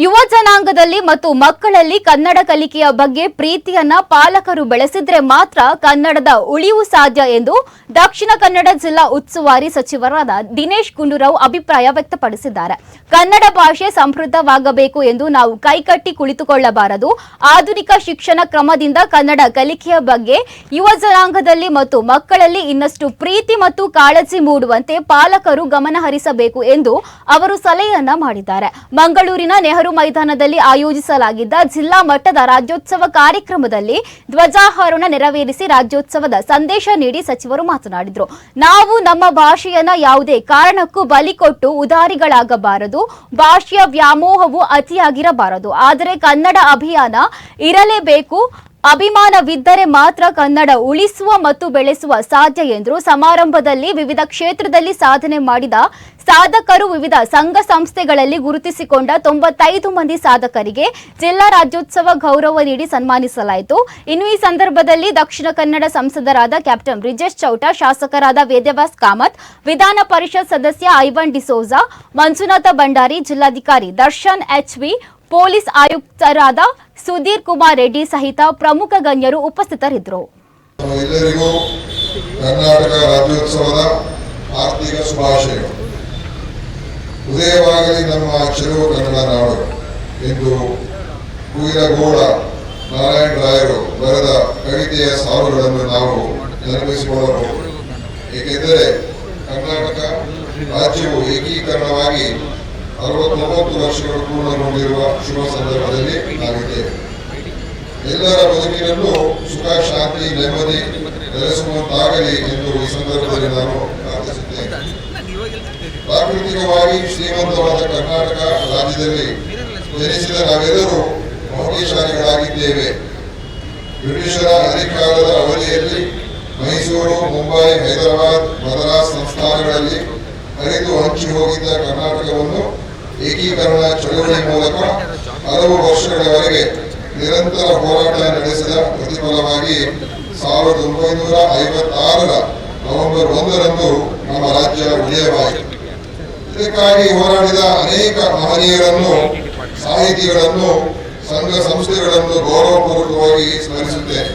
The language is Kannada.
ಯುವ ಜನಾಂಗದಲ್ಲಿ ಮತ್ತು ಮಕ್ಕಳಲ್ಲಿ ಕನ್ನಡ ಕಲಿಕೆಯ ಬಗ್ಗೆ ಪ್ರೀತಿಯನ್ನ ಪಾಲಕರು ಬೆಳೆಸಿದ್ರೆ ಮಾತ್ರ ಕನ್ನಡದ ಉಳಿವು ಸಾಧ್ಯ ಎಂದು ದಕ್ಷಿಣ ಕನ್ನಡ ಜಿಲ್ಲಾ ಉಸ್ತುವಾರಿ ಸಚಿವರಾದ ದಿನೇಶ್ ಗುಂಡೂರಾವ್ ಅಭಿಪ್ರಾಯ ವ್ಯಕ್ತಪಡಿಸಿದ್ದಾರೆ. ಕನ್ನಡ ಭಾಷೆ ಸಮೃದ್ಧವಾಗಬೇಕು ಎಂದು ನಾವು ಕೈಕಟ್ಟಿ ಕುಳಿತುಕೊಳ್ಳಬಾರದು. ಆಧುನಿಕ ಶಿಕ್ಷಣ ಕ್ರಮದಿಂದ ಕನ್ನಡ ಕಲಿಕೆಯ ಬಗ್ಗೆ ಯುವ ಜನಾಂಗದಲ್ಲಿ ಮತ್ತು ಮಕ್ಕಳಲ್ಲಿ ಇನ್ನಷ್ಟು ಪ್ರೀತಿ ಮತ್ತು ಕಾಳಜಿ ಮೂಡುವಂತೆ ಪಾಲಕರು ಗಮನಹರಿಸಬೇಕು ಎಂದು ಅವರು ಸಲಹೆಯನ್ನ ಮಾಡಿದ್ದಾರೆ. ಮಂಗಳೂರಿನ ನೆಹರು ಮೈದಾನದಲ್ಲಿ ಆಯೋಜಿಸಲಾಗಿದ್ದ ಜಿಲ್ಲಾ ಮಟ್ಟದ ರಾಜ್ಯೋತ್ಸವ ಕಾರ್ಯಕ್ರಮದಲ್ಲಿ ಧ್ವಜಾರೋಹಣ ನೆರವೇರಿಸಿ ರಾಜ್ಯೋತ್ಸವದ ಸಂದೇಶ ನೀಡಿ ಸಚಿವರು ಮಾತನಾಡಿದರು. ನಾವು ನಮ್ಮ ಭಾಷೆಯನ್ನ ಯಾವುದೇ ಕಾರಣಕ್ಕೂ ಬಲಿಕೊಟ್ಟು ಉದಾರಿಗಳಾಗಬಾರದು. ಭಾಷೆಯ ವ್ಯಾಮೋಹವು ಅತಿಯಾಗಿರಬಾರದು. ಆದರೆ ಕನ್ನಡ ಅಭಿಯಾನ ಇರಲೇಬೇಕು. ಅಭಿಮಾನವಿದ್ದರೆ ಮಾತ್ರ ಕನ್ನಡ ಉಳಿಸುವ ಮತ್ತು ಬೆಳೆಸುವ ಸಾಧ್ಯ ಎಂದರು ಸಮಾರಂಭದಲ್ಲಿ ವಿವಿಧ ಕ್ಷೇತ್ರದಲ್ಲಿ ಸಾಧನೆ ಮಾಡಿದ ಸಾಧಕರು ವಿವಿಧ ಸಂಘ ಸಂಸ್ಥೆಗಳಲ್ಲಿ ಗುರುತಿಸಿಕೊಂಡ ತೊಂಬತ್ತೈದು ಮಂದಿ ಸಾಧಕರಿಗೆ ಜಿಲ್ಲಾ ರಾಜ್ಯೋತ್ಸವ ಗೌರವ ನೀಡಿ ಸನ್ಮಾನಿಸಲಾಯಿತು. ಇನ್ನು ಈ ಸಂದರ್ಭದಲ್ಲಿ ದಕ್ಷಿಣ ಕನ್ನಡ ಸಂಸದರಾದ ಕ್ಯಾಪ್ಟನ್ ಬ್ರಿಜೇಶ್ ಚೌಟ, ಶಾಸಕರಾದ ವೇದವ್ಯಾಸ್ ಕಾಮತ್, ವಿಧಾನ ಪರಿಷತ್ ಸದಸ್ಯ ಐವನ್ ಡಿಸೋಜಾ ಮಂಜುನಾಥ ಭಂಡಾರಿ, ಜಿಲ್ಲಾಧಿಕಾರಿ ದರ್ಶನ್ ಎಚ್ವಿ ಪೊಲೀಸ್ ಆಯುಕ್ತರಾದ ಸುಧೀರ್ ಕುಮಾರ್ ರೆಡ್ಡಿ ಸಹಿತ ಪ್ರಮುಖ ಗಣ್ಯರು ಉಪಸ್ಥಿತರಿದ್ದರು. ಎಲ್ಲರಿಗೂ ಕರ್ನಾಟಕ ರಾಜ್ಯೋತ್ಸವದ ಆರ್ಥಿಕ ಶುಭಾಶಯಗಳು. ಉದಯವಾಗಲಿ ನಮ್ಮ ಚೆಲುವು ಕನ್ನಡ ನಾಡು ಎಂದು ಕುಯಿಲಗೌಡ ನಾರಾಯಣ ರಾಯರು ಬರೆದ ಕವಿತೆಯ ಸಾಲುಗಳನ್ನು ನಾವು ನೆನಪಿಸಿಕೊಳ್ಳಬಹುದು. ಏಕೆಂದರೆ ಕರ್ನಾಟಕ ರಾಜ್ಯವು ಏಕೀಕರಣವಾಗಿ ಅರವತ್ತೊಂಬತ್ತು ವರ್ಷಗಳು ಪೂರ್ಣಗೊಂಡಿರುವ ಶುಭ ಸಂದರ್ಭದಲ್ಲಿ ನಾವಿದ್ದೇವೆ ಎಲ್ಲರ ಬದುಕಿನಲ್ಲೂ ಸುಖ, ಶಾಂತಿ, ನೆಮ್ಮದಿ ನೆಲೆಸುವಂತಾಗಲಿ ಎಂದು ಈ ಸಂದರ್ಭದಲ್ಲಿ ನಾನು ಪ್ರಾರ್ಥಿಸುತ್ತೇನೆ. ಪ್ರಾಕೃತಿಕವಾಗಿ ಶ್ರೀಮಂತವಾದ ಕರ್ನಾಟಕ ರಾಜ್ಯದಲ್ಲಿ ಜನಿಸಿದ ನಾವೆಲ್ಲರೂ ಭಾಗ್ಯಶಾಲಿಗಳಾಗಿದ್ದೇವೆ ಬ್ರಿಟಿಷರ ಅಧಿಕಾರದ ಅವಧಿಯಲ್ಲಿ ಮೈಸೂರು, ಮುಂಬೈ, ಹೈದರಾಬಾದ್, ಮದ್ರಾಸ್ ಸಂಸ್ಥಾನಗಳಲ್ಲಿ ಹರಿದು ಹಂಚಿ ಹೋಗಿದ್ದ ಕರ್ನಾಟಕವನ್ನು ಏಕೀಕರಣ ಚಳುವಳಿ ಮೂಲಕ ಹಲವು ವರ್ಷಗಳವರೆಗೆ ನಿರಂತರ ಹೋರಾಟ ನಡೆಸಿದ ಪ್ರತಿಫಲವಾಗಿ ಸಾವಿರದ ಒಂಬೈನೂರ ಐವತ್ತಾರರ ನವೆಂಬರ್ ಒಂದರಂದು ನಮ್ಮ ರಾಜ್ಯ ವಿಜಯವಾಯಿತು ಇದಕ್ಕಾಗಿ ಹೋರಾಡಿದ ಅನೇಕ ಮಹನೀಯರನ್ನು, ಸಾಹಿತಿಗಳನ್ನು, ಸಂಘ ಸಂಸ್ಥೆಗಳನ್ನು ಗೌರವಪೂರ್ವಕವಾಗಿ ಸ್ಮರಿಸುತ್ತೇನೆ.